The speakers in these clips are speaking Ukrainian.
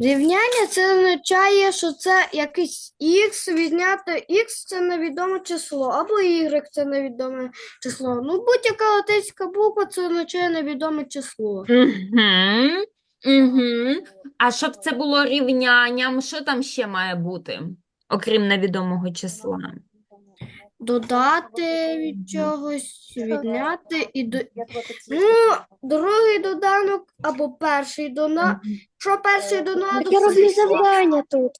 Рівняння це означає, що це якийсь х, відняти х це невідоме число, або y це невідоме число. Ну, будь-яка латинська буква це означає невідоме число. Угу. А щоб це було рівнянням, що там ще має бути, окрім невідомого числа? Додати від чогось, відняти і до... Ну, другий доданок або перший доданок. Якщо перший доданок, Я роблю завдання тут.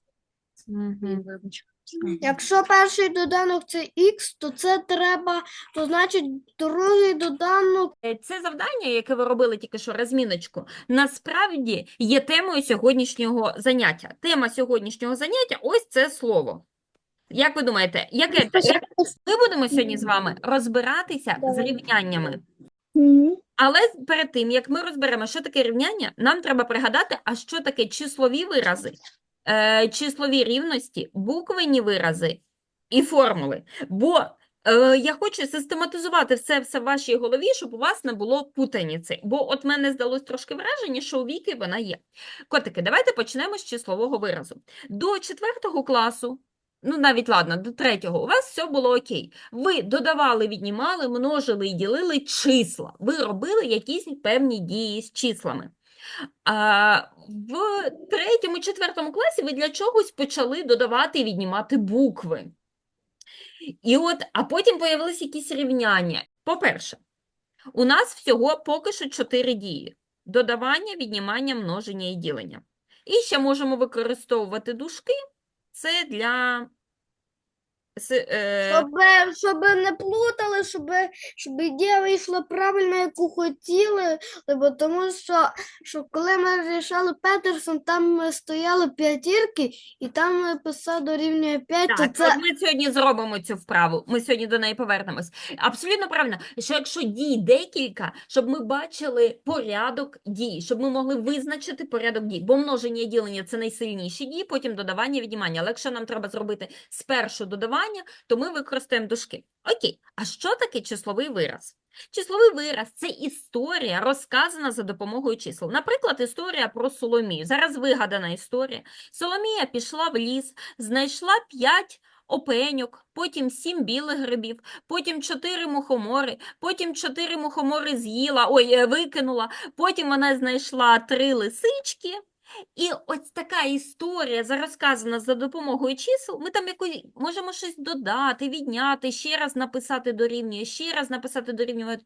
Якщо перший доданок це х, то це треба, то значить другий доданок Е, Це завдання, яке ви робили тільки що розміночку, насправді є темою сьогоднішнього заняття. Тема сьогоднішнього заняття ось це слово. Як ви думаєте, яке ми будемо сьогодні з вами розбиратися з рівняннями? Але перед тим, як ми розберемо, що таке рівняння, нам треба пригадати, а що таке числові вирази, е, числові рівності, буквені вирази і формули. Бо е, я хочу систематизувати все, все в вашій голові, щоб у вас не було путаниці. Бо от мене здалось трошки враження, що у Віки вона є. Котики, давайте почнемо з числового виразу. До четвертого класу, ну навіть ладно, до третього, у вас все було окей. Ви додавали, віднімали, множили і ділили числа. Ви робили якісь певні дії з числами. А в третьому, четвертому класі ви для чогось почали додавати і віднімати букви. І от, а потім появилися якісь рівняння. По-перше, у нас всього поки що чотири дії: додавання, віднімання, множення і ділення. І ще можемо використовувати дужки. Це для с- е, Щоб, щоб не плутали, щоб, щоб ідея вийшла правильно, яку хотіли, бо тому що, що коли ми рішали Петерсон, там е, стояли п'ятірки, і там е, писав дорівнює 5, то Так, це от ми сьогодні зробимо цю вправу. Ми сьогодні до неї повернемось. Абсолютно правильно, що якщо дій декілька, щоб ми бачили порядок дій, щоб ми могли визначити порядок дій. Бо множення і ділення це найсильніші дії, потім додавання, віднімання. Але якщо нам треба зробити спершу додавання, то ми використаємо дужки. Окей, а що таке числовий вираз? Числовий вираз це історія, розказана за допомогою чисел. Наприклад, історія про Соломію. Зараз вигадана історія. Соломія пішла в ліс, знайшла п'ять опеньок, потім сім білих грибів, потім чотири мухомори, потім чотири мухомори з'їла, ой, е, викинула, потім вона знайшла три лисички. І ось така історія за- розказана за допомогою чисел. Ми там якось можемо щось додати, відняти, ще раз написати дорівнює, ще раз написати дорівнює,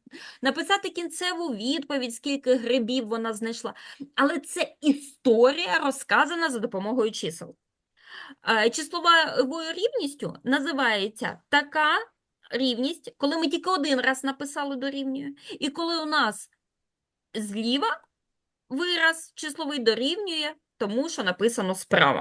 написати кінцеву відповідь, скільки грибів вона знайшла. Але це історія розказана за допомогою чисел. Е, Числовою рівністю називається така рівність, коли ми тільки один раз написали дорівнює, і коли у нас зліва вираз числовий дорівнює тому, що написано справа.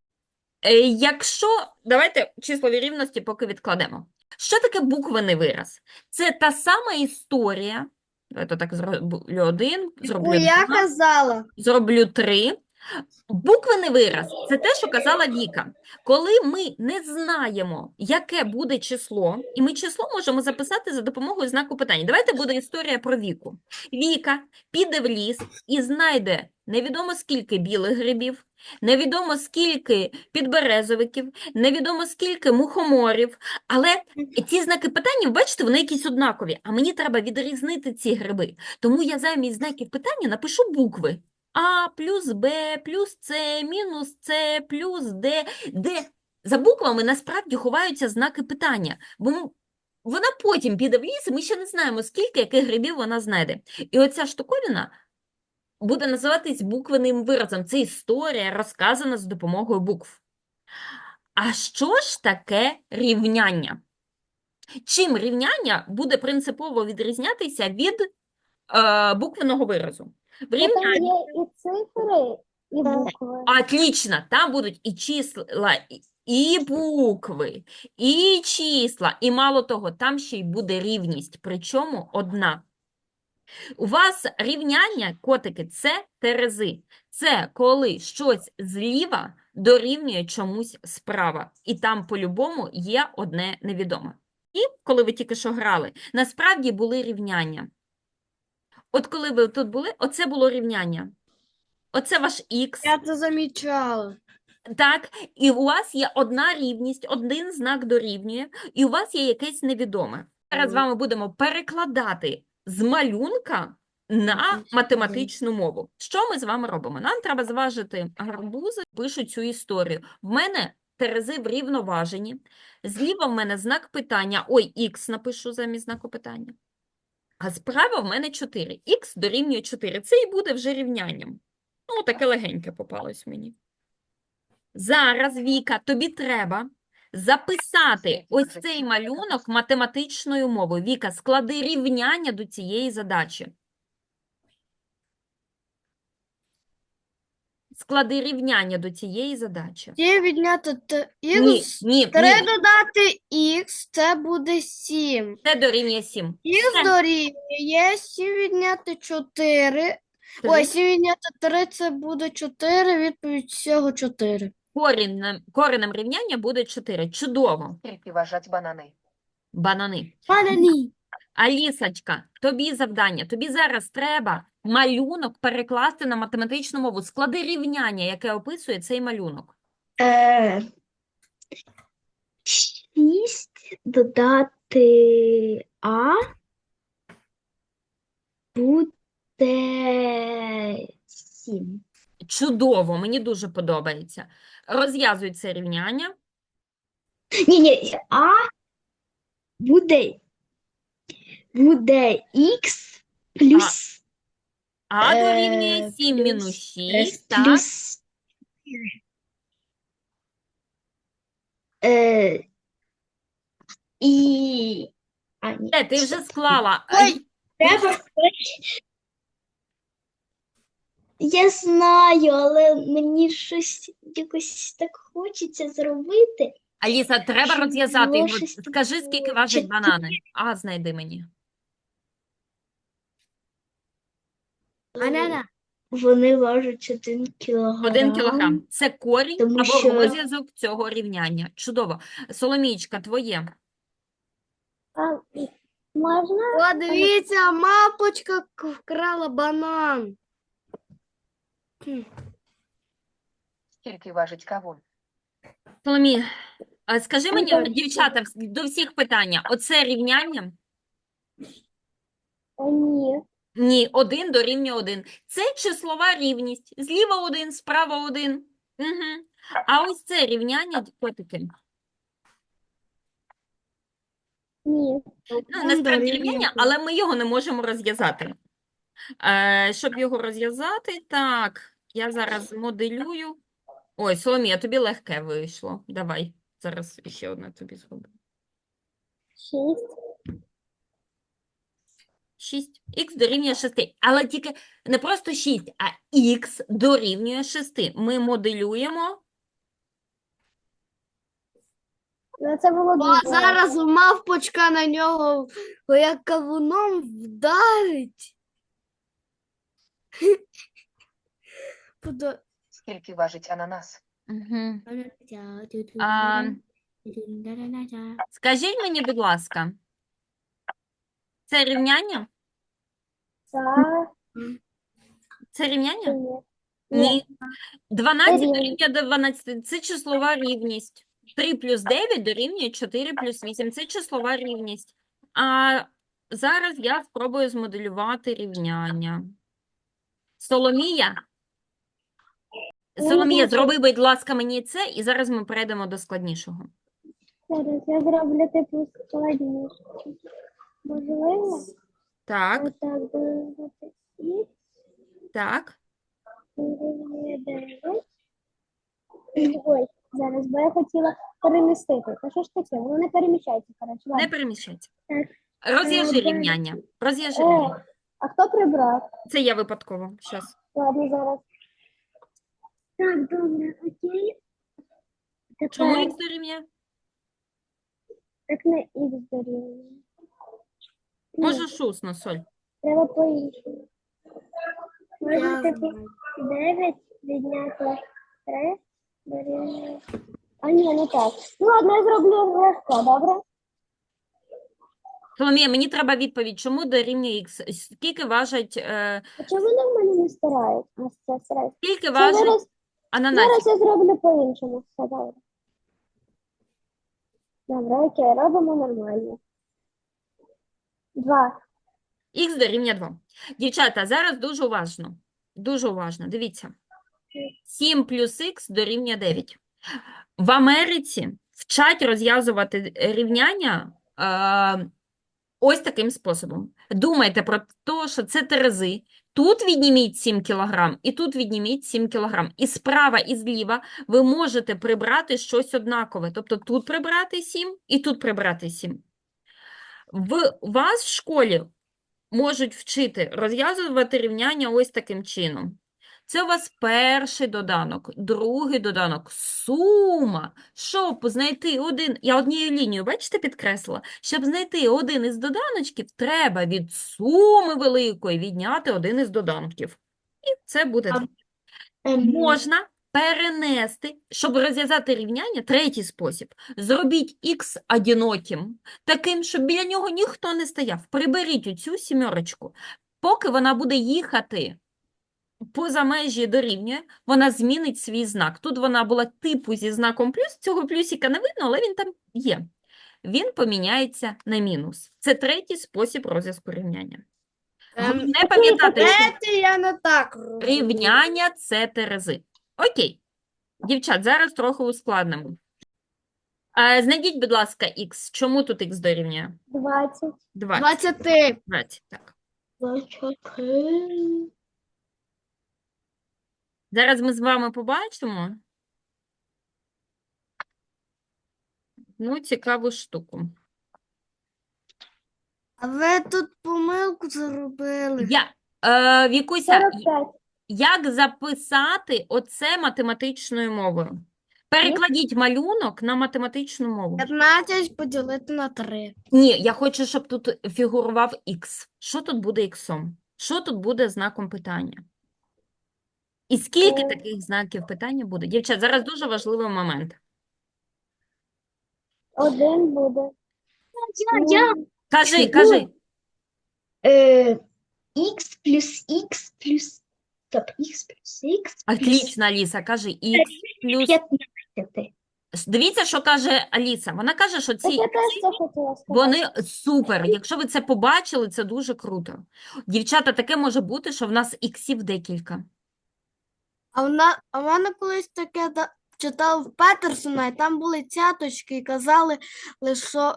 Е, Якщо давайте числові рівності поки відкладемо. Що таке буквений вираз? Це та сама історія. Давайте так зроблю один, зроблю я два казала. зроблю три. Буквений вираз – це те, що казала Віка. Коли ми не знаємо, яке буде число, і ми число можемо записати за допомогою знаку питання. Давайте буде історія про Віку. Віка піде в ліс і знайде невідомо скільки білих грибів, невідомо скільки підберезовиків, невідомо скільки мухоморів, але ці знаки питання, бачите, вони якісь однакові, а мені треба відрізнити ці гриби. Тому я замість знаків питання напишу букви. А плюс Б, плюс С, мінус С, плюс Д, де за буквами насправді ховаються знаки питання, бо вона потім піде в ліс, і ми ще не знаємо, скільки яких грибів вона знайде. І оця штуковина буде називатись буквенним виразом. Це історія, розказана за допомогою букв. А що ж таке рівняння? Чим рівняння буде принципово відрізнятися від е, буквеного виразу? В Там рівнянні є і цифри, і букви. Отлично, там будуть і числа, і- і букви, і числа, і мало того, там ще й буде рівність, причому одна. У вас рівняння, котики, це терези. Це коли щось зліва дорівнює чомусь справа. І там по-любому є одне невідоме. І коли ви тільки що грали, насправді були рівняння. От коли ви тут були, оце було рівняння. Оце ваш х. Я це замічала. Так, і у вас є одна рівність, один знак дорівнює, і у вас є якесь невідоме. Зараз з вами будемо перекладати з малюнка на математичну мову. Що ми з вами робимо? Нам треба зважити гарбузи, пишу цю історію. В мене терези врівноважені. Зліва в мене знак питання. Ой, х напишу замість знаку питання. А справа в мене 4. Х дорівнює 4. Це і буде вже рівнянням. Ну, таке легеньке попалось мені. Зараз, Віка, тобі треба записати ось цей малюнок математичною мовою. Віка, склади рівняння до цієї задачі. Склади рівняння до цієї задачі. Є відняти т- Ні, х, ні, три ні. додати х, це буде 7. Це дорівнює 7. Х дорівнює 7 відняти 4. Ой, 7 відняти 3, це буде 4, відповідь всього 4. Корінем, коренем рівняння буде 4. Чудово. Скільки важать банани? Банани. Банані. Алісочка, тобі завдання. Тобі зараз треба малюнок перекласти на математичну мову. Склади рівняння, яке описує цей малюнок. Е, Шість додати А буде сім. Чудово, мені дуже подобається. Розв'язуй це рівняння. Ні, ні, А буде, буде Х плюс А Е, дорівнює 7 плюс, мінус е, 6, так? плюс е, і а, ні. Е, ти вже склала. Ой, Треба Я знаю, але мені щось якось так хочеться зробити. Аліса, треба розв'язати його. Скажи, скільки важать банани. А, знайди мені. Банана. Вони важать один кілограм. Один кілограм. Це корінь Тому або що- розв'язок цього рівняння. Чудово. Соломійчка, твоє. А, можна? О, дивіться, мапочка к- вкрала банан. Скільки важить кавун? Соломій, а скажи мені, дівчата, вс- до всіх питання. Оце рівняння? Ні. Ні, один дорівнює один. Це числова рівність. Зліва один, справа один. Угу. А ось це рівняння, котики. Ні. Ну, насправді рівняння, але ми його не можемо розв'язати. Е, щоб його розв'язати, так, я зараз моделюю. Ой, Соломія, тобі легке вийшло. Давай, зараз ще одне тобі зроблю. Шість. 6. Х дорівнює 6. Але тільки не просто 6, а х дорівнює 6. Ми моделюємо. Ну, це було О, дуже. зараз мавпочка на нього як кавуном вдарить. Подо- Скільки важить ананас? Угу. А, скажіть мені, будь ласка, це рівняння? Так, Це рівняння? ні. Ні. 12 Рівня. дорівнює до 12. Це числова рівність. 3 плюс 9 дорівнює 4 плюс 8. Це числова рівність. А зараз я спробую змоделювати рівняння. Соломія? Соломія, зроби, будь ласка, мені це, і зараз ми перейдемо до складнішого. Зараз я зроблю типу складніше. Можливо, Так, отак додати і так. дорівнює 9. Ой, зараз, бо я хотіла перемістити. Та що ж таке? Воно не переміщається, коротше. Не ладно. переміщайте. Так. Розв'яжи Е, рівняння. Розв'яжи Е, рівняння. а хто прибрав? Це я випадково. Щас. Ладно, зараз. Так, добре, окей. Чому Тепер х дорівнює? так не х дорівнює. Можеш усно, Соль. Треба по-іншому. Можна типу 9 відняти 3 дорівнює. А ні, не так. Ну ладно, я зроблю легко, добре? Соломія, мені треба відповідь, чому дорівнює х? Скільки важать, е, А чому вони в мене не стирають? А це стирають. скільки Це важать зараз, зараз я зроблю по-іншому. Все добре. Добре, окей, робимо нормально. Два. Х дорівнює 2. Дівчата, зараз дуже уважно. Дуже уважно. Дивіться. 7 плюс х дорівнює 9. В Америці вчать розв'язувати рівняння е, ось таким способом. Думайте про те, що це терези. Тут відніміть 7 кг, і тут відніміть 7 кг. І справа, і зліва ви можете прибрати щось однакове. Тобто тут прибрати 7 і тут прибрати 7. В вас в школі можуть вчити розв'язувати рівняння ось таким чином. Це у вас перший доданок, другий доданок, сума. Щоб знайти один, я однією лінією, бачите, підкреслила, щоб знайти один із доданочків, треба від суми великої відняти один із доданків. І це буде А- Можна перенести, щоб розв'язати рівняння, третій спосіб. Зробіть х одиноким, таким, щоб біля нього ніхто не стояв. Приберіть оцю сімерочку. Поки вона буде їхати поза межі дорівнює, вона змінить свій знак. Тут вона була типу зі знаком плюс, цього плюсика не видно, але він там є. Він поміняється на мінус. Це третій спосіб розв'язку рівняння. Ем, Головне пам'ятати, що я не так роблю. Рівняння це терези. Окей. Дівчат, зараз трохи ускладнимо. Е, Знайдіть, будь ласка, х. Чому тут х дорівнює? Двадцять. 20. 20. 20, так. Двадцять. Зараз ми з вами побачимо ну, цікаву штуку. А ви тут помилку зробили. Я, е, Вікуся, Сорок п'ять. Як записати оце математичною мовою? Перекладіть малюнок на математичну мову. 15 поділити на 3. Ні, я хочу, щоб тут фігурував х. Що тут буде іксом? Що тут буде знаком питання? І скільки Е. таких знаків питання буде? Дівчат, зараз дуже важливий момент. Один буде. Я, Кажи, Фігура. кажи. Э, x плюс x плюс... Стоп, x плюс x Отлично, Аліса, кажи х плюс. 15. Дивіться, що каже Аліса. Вона каже, що ці я теж хотіла сказати. Вони супер. Якщо ви це побачили, це дуже круто. Дівчата, таке може бути, що в нас іксів декілька. А вона, а в мене колись таке да- читав в Петерсона, і там були цяточки, і казали, лише, що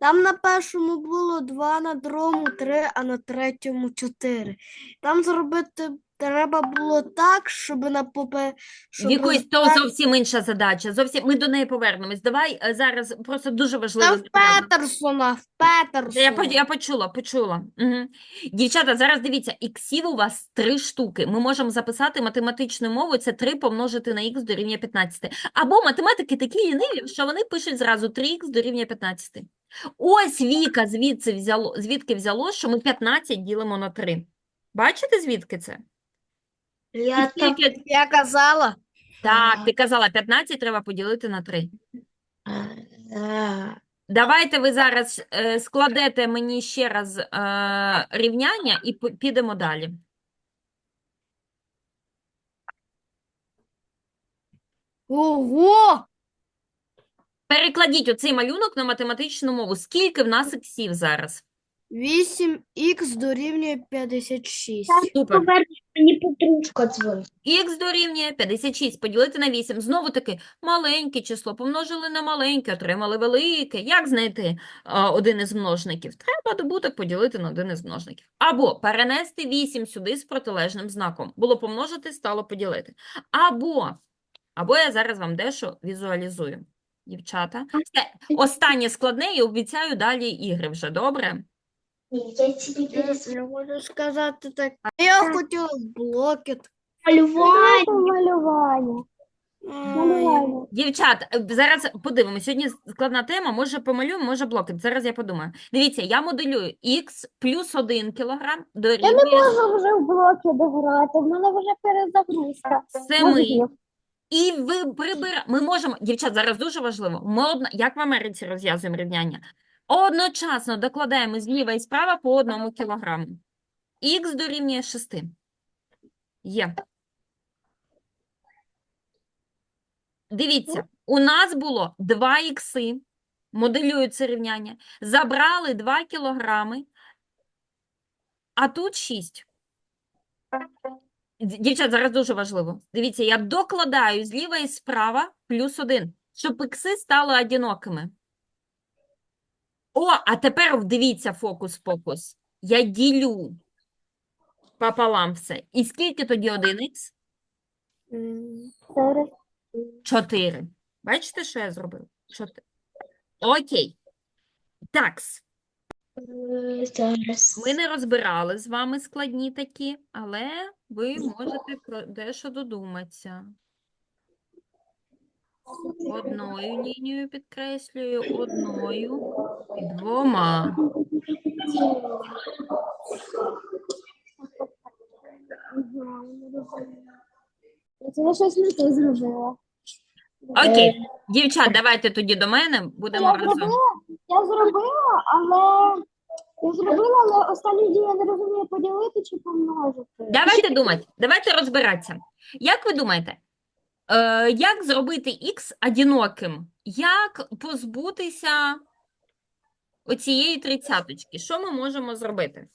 там на першому було 2, на другому 3, а на третьому 4. Там зробити треба було так, щоб на попе... щоб Якось то зовсім інша задача. Зовсім ми до неї повернемось. Давай е, зараз просто дуже важливо. Та в Петерсона, в Петерсона. Я, по- я почула, почула. Угу. Дівчата, зараз дивіться, іксів у вас три штуки. Ми можемо записати математичною мовою, це 3 помножити на х дорівнює 15. Або математики такі ліниві, що вони пишуть зразу 3х дорівнює 15. Ось Віка звідси взяло, звідки взяло, що ми 15 ділимо на 3. Бачите, звідки це? Я, скільки- я казала. Так, ти казала, 15 треба поділити на 3. Давайте ви зараз е, складете мені ще раз е, рівняння і п- підемо далі. Ого! Перекладіть оцей малюнок на математичну мову. Скільки в нас іксів зараз? 8х дорівнює 56. Супер. Мені подружка дзвонить. Х дорівнює 56 поділити на 8. Знову таки, маленьке число помножили на маленьке, отримали велике. Як знайти а, один із множників? Треба добуток поділити на один із множників. Або перенести 8 сюди з протилежним знаком. Було помножити, стало поділити. Або, або я зараз вам дещо візуалізую. Дівчата. Це останнє складне і обіцяю далі ігри вже, добре? Я тебе Я, можу сказати так. Я хотіла блокет. Малювання. Малювання. Малювання. Дівчат, е, зараз подивимось. Сьогодні складна тема. Може помалюємо, може блокет. Зараз я подумаю. Дивіться, я моделюю х плюс 1 кілограм Я не дорівнює можу вже в блоки дограти, в мене вже перезагрузка. 7. мозгів. І ви прибираєте. Ми можемо, дівчат, зараз дуже важливо. Ми одна... Як в Америці розв'язуємо рівняння? Одночасно докладаємо зліва і справа по одному кілограму. Х дорівнює 6. Є. Дивіться, у нас було 2 ікси, моделюю це рівняння, забрали 2 кілограми, а тут 6. Дівчат, зараз дуже важливо. Дивіться, я докладаю зліва і справа плюс 1, щоб ікси стали одинокими. О, а тепер дивіться фокус-покус. Я ділю пополам все. І скільки тоді 1х? М, Зараз 4. Бачите, що я зробив? 4. Окей. Такс. Ми не розбирали з вами складні такі, але ви можете про дещо додуматися. Одною лінією підкреслюю, одною, двома. я щось не те зробила. Окей. Дівчат, давайте тоді до мене, будемо Я разом. зробила, я зробила, але я зробила, але останню дію я не розумію поділити чи помножити. Давайте думати, давайте розбиратися. Як ви думаєте, е, як зробити х одиноким? Як позбутися оцієї тридцяточки? Що ми можемо зробити?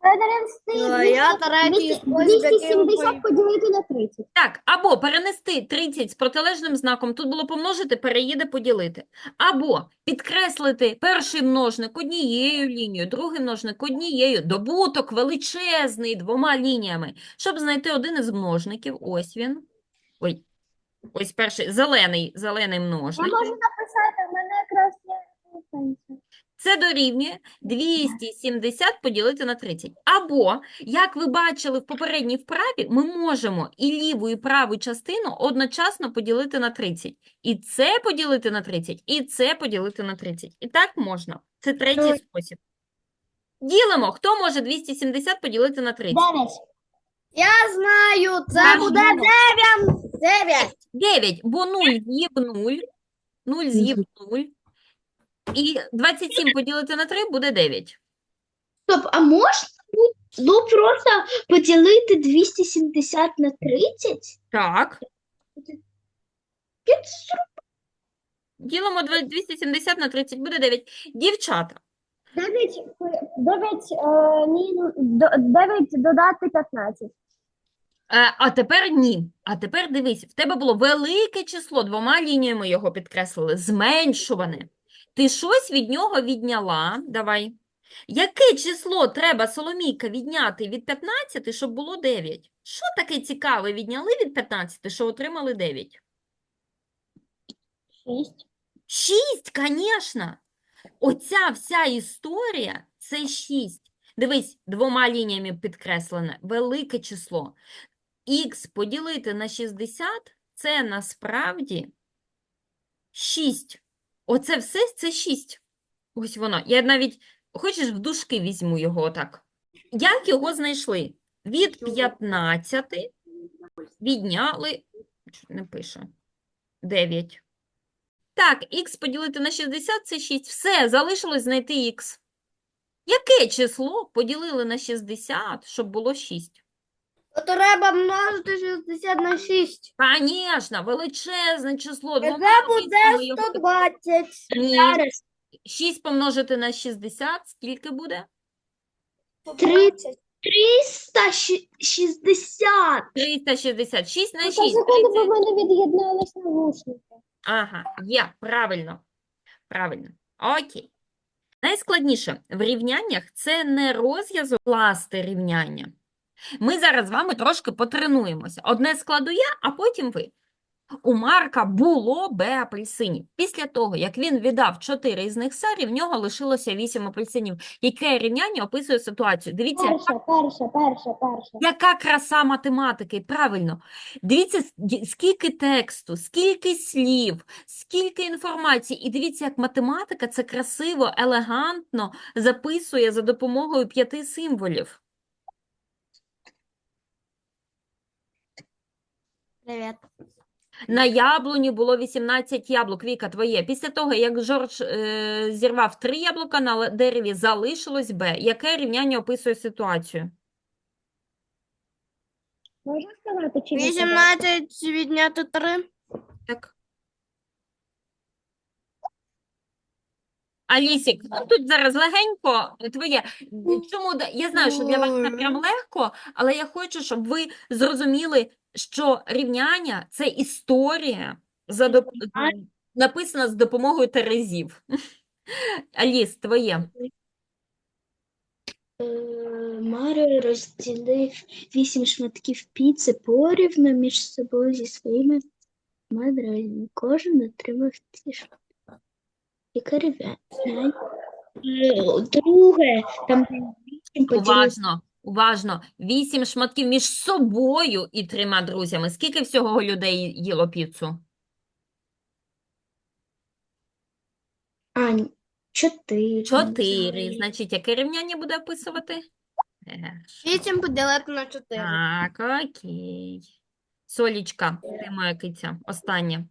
Перенести Ну, я третій спосіб, 270 поділити на 30. Так, або перенести 30 з протилежним знаком, тут було помножити, переїде поділити. Або підкреслити перший множник однією лінією, другий множник однією, добуток величезний двома лініями. Щоб знайти один із множників, ось він. Ой, ось перший, зелений, зелений Я можу написати, в мене. Це дорівнює 270 поділити на 30. Або, як ви бачили в попередній вправі, ми можемо і ліву, і праву частину одночасно поділити на 30. І це поділити на 30, і це поділити на 30. І так можна. Це третій спосіб. Ділимо. Хто може 270 поділити на 30? 9. Я знаю, це Наш буде 9. 9. 9, бо 0 з'їв 0, 0 з'їв 0. І 27 поділити на 3 буде 9. Стоп, а можна було просто поділити 270 на 30? Так. Під Ділимо 270 на 30 буде 9. Дівчата, 9, 9, е, до- 9 додати 15. е, а тепер ні. А тепер дивись, в тебе було велике число, двома лініями його підкреслили, зменшуване. Ти щось від нього відняла. Давай. Яке число треба, Соломійка, відняти від 15, щоб було 9? Що таке цікаве відняли від 15, що отримали 9? 6. Шість, звісно. Оця вся історія – це шість. Дивись, двома лініями підкреслене. Велике число. Х поділити на 60 – це насправді 6. Оце все – це 6. Ось воно. Я навіть, хочеш, в дужки візьму його отак. Як його знайшли? Від 15 відняли, не пише, 9. Так, х поділити на 60 – це 6. Все, залишилось знайти х. Яке число поділили на 60, щоб було 6? Треба множити 60 на 6. Звісно, величезне число. Це Двома буде лініями його 120. Ні. Зараз 6 помножити на 60, скільки буде? 120. 360. 366 на Ну, 6. та секунду, бо 30. в мене від'єднались навушники. Ага, є, правильно. Правильно. Окей. Найскладніше в рівняннях це не розв'язок класти рівняння. Ми зараз з вами трошки потренуємося. Одне складу я, а потім ви. У Марка було Б апельсинів. Після того, як він віддав 4 із них Сарі, в нього лишилося 8 апельсинів. Яке рівняння описує ситуацію? Дивіться, Перше, перше, перше, перше. яка краса математики, правильно. Дивіться, скільки тексту, скільки слів, скільки інформації. І дивіться, як математика це красиво, елегантно записує за допомогою п'яти символів. Привіт. На яблуні було 18 яблук. Віка, твоє. Після того, як Жорж е, зірвав три яблука, на дереві залишилось Б. Яке рівняння описує ситуацію? Можна сказати, чи не сказати? 18 відняти 3. Так. Алісік, ну тут зараз легенько твоє. Чому да- я знаю, що для вас це прям легко, але я хочу, щоб ви зрозуміли, що рівняння це історія за доп... написана з допомогою терезів. Аліс, твоє. Е, Маріо розділив вісім шматків піци порівну між собою зі своїми мадрами. Кожен отримав ці шматки. Яке рівняння? Е, Друге, там вісім поділити Уважно, уважно. Вісім шматків між собою і трьома друзями. Скільки всього людей їло піцу? А, чотири. Чотири. Значить, яке рівняння буде описувати? Ех. 8 поділити на 4. Так, окей. Солічка, ти моя киця, останнє.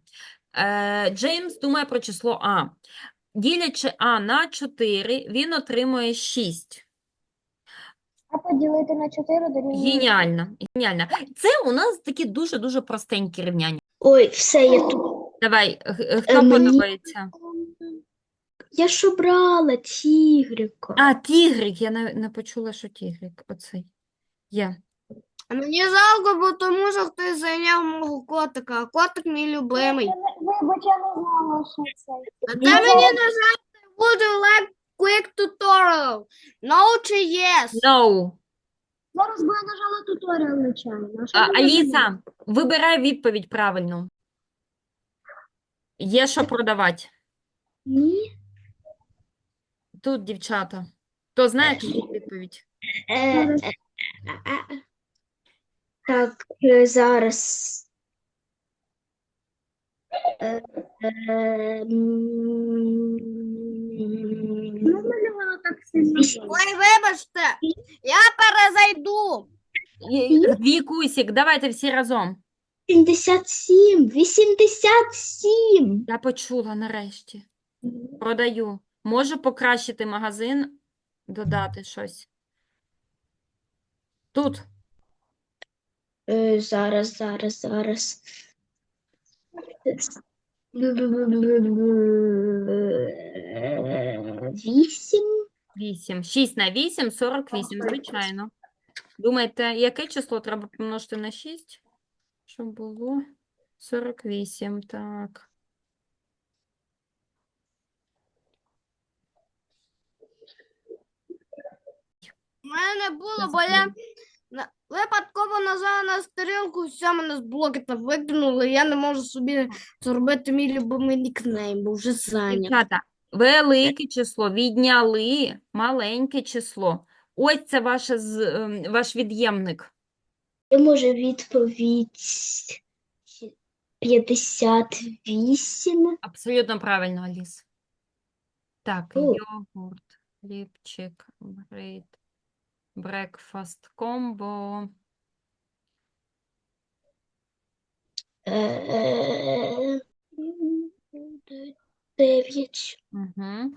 Е, Джеймс думає про число А. Ділячи А на 4, він отримує 6. А поділити на 4 дорівнює. Геніально, геніально. Це у нас такі дуже-дуже простенькі рівняння. Ой, все, я тут. Давай, х- х- хто мені- подобається? Я ж обрала тігрика. А, тігрик, я не, не почула, що тігрик. Оцей. Є. Мені жалко, бо тому що хтось зайняв мого котика, а котик мій любимий. Вибач, я не знала, що це. А те мені не жалко, would you like quick tutorial? No чи yes? No. Зараз би я нажала туторіал нечайно. А що А, мені Аліса, вибирай відповідь правильну. Є що продавати. Ні. Тут, дівчата. Хто знає тут відповідь? Е, е, е, е. Так, е, зараз. Е, е, м, Ну, мене. Ой, вибачте, я перезайду. Є- Вікусік, давайте всі разом. 87, 87. Я почула нарешті. Продаю. Можу покращити магазин, додати щось. Тут. Е, зараз, зараз, зараз. Вісім. 8. 6 на 8 – 48, звичайно. Думаєте, яке число треба помножити на 6? Щоб було 48, так. У мене було, бо я на- випадково нажала на сторінку, все, мене з блокета викинули, я не можу собі зробити мій любимий нікнейм, бо вже зайнят. Дівчата, велике число відняли маленьке число. Ось це ваше, ем, ваш від'ємник. Я може відповідь 58. Абсолютно правильно, Аліс. Так, О. йогурт, хлібчик, брейд, брекфаст, комбо. Е, Дев'ять. Угу.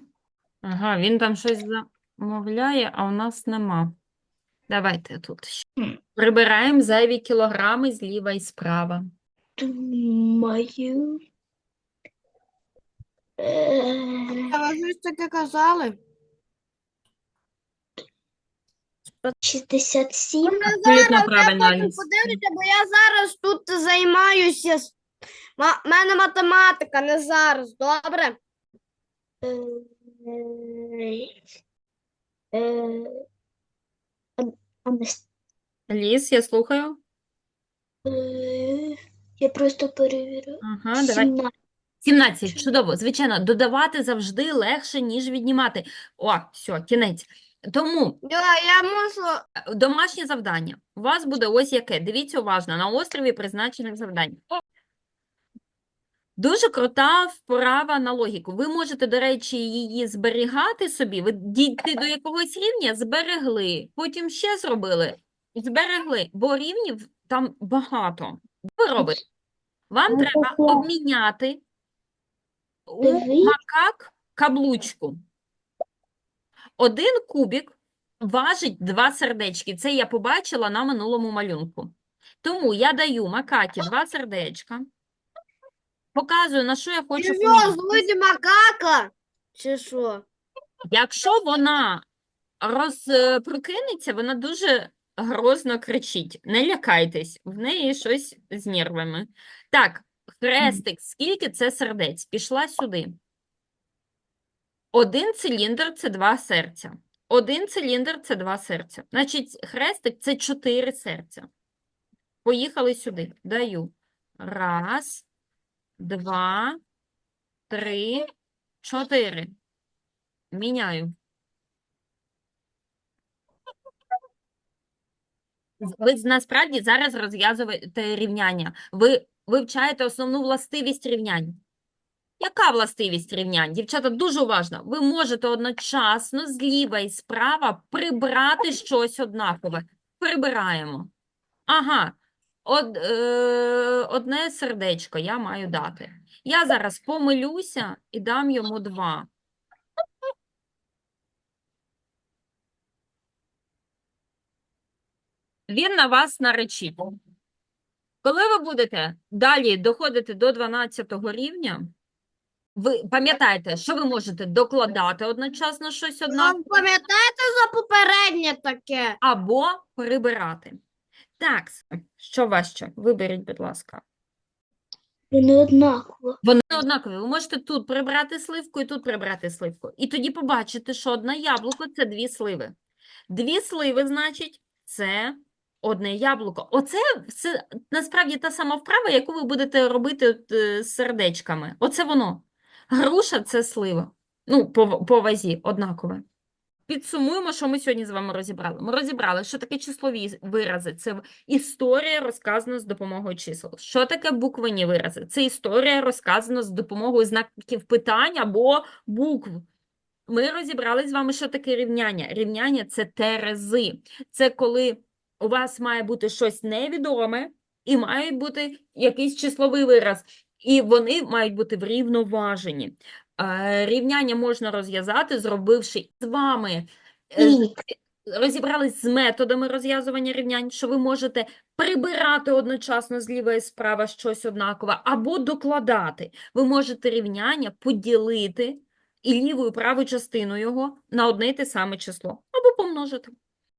Ага, він там щось замовляє, а у нас нема. Давайте тут ще. Прибираємо зайві кілограми зліва і справа. Думаю. Е, А ви щось таке казали? 67. Абсолютно правильно, Аліс. подивлюся, бо я зараз тут займаюся. з- Ма- мене математика, не зараз, добре? А- а не с- Аліс, я слухаю. Я просто перевірю. Ага, давай. 17. 17, чудово. Звичайно, додавати завжди легше, ніж віднімати. О, все, кінець. Тому Я, я можу. домашнє завдання. У вас буде ось яке. Дивіться уважно, на острові призначених завдань. Дуже крута вправа на логіку. Ви можете, до речі, її зберігати собі. Ви дійти до якогось рівня, зберегли, потім ще зробили, зберегли, бо рівнів там багато. Ви робите Вам треба обміняти у макак каблучку. Один кубик важить два сердечки. Це я побачила на минулому малюнку. Тому я даю макакі два сердечка. Показую, на що я хочу що, поміняти. звуть макака? Чи що? Якщо вона розпрокинеться, вона дуже грозно кричить. Не лякайтесь, в неї щось з нервами. Так, хрестик, скільки це сердець? Пішла сюди. Один циліндр – це два серця. Один циліндр – це два серця. Значить, хрестик – це чотири серця. Поїхали сюди. Даю. Раз, два, три, чотири. Міняю. Ви насправді зараз розв'язуєте рівняння. Ви вивчаєте основну властивість рівнянь. Яка властивість рівнянь? Дівчата, дуже уважно. Ви можете одночасно зліва і справа прибрати щось однакове. Прибираємо. Ага, од, е, одне сердечко я маю дати. Я зараз помилюся і дам йому два. Він на вас наречить. Коли ви будете далі доходити до 12 рівня, ви пам'ятаєте, що ви можете докладати одночасно щось однакове пам'ятаєте за попереднє таке? або прибирати. Так, що важче? Виберіть, будь ласка. Вони однаково. Вони однакові. Ви можете тут прибрати сливку і тут прибрати сливку. І тоді побачите, що одне яблуко – це дві сливи. Дві сливи, значить, це одне яблуко. Оце все, насправді та сама вправа, яку ви будете робити от, е, з сердечками. Оце воно. Груша – це слива. Ну, по, по вазі однакове. Підсумуємо, що ми сьогодні з вами розібрали. Ми розібрали, що таке числові вирази. Це історія розказана з допомогою чисел. Що таке буквені вирази? Це історія розказана з допомогою знаків питань або букв. Ми розібрали з вами, що таке рівняння. Рівняння – це терези. Це коли у вас має бути щось невідоме і має бути якийсь числовий вираз. І вони мають бути врівноважені. Е, Рівняння можна розв'язати, зробивши з вами е, розібрались з методами розв'язування рівнянь, що ви можете прибирати одночасно зліва і справа щось однакове, або докладати. Ви можете рівняння поділити і ліву і праву частину його на одне й те саме число, або помножити.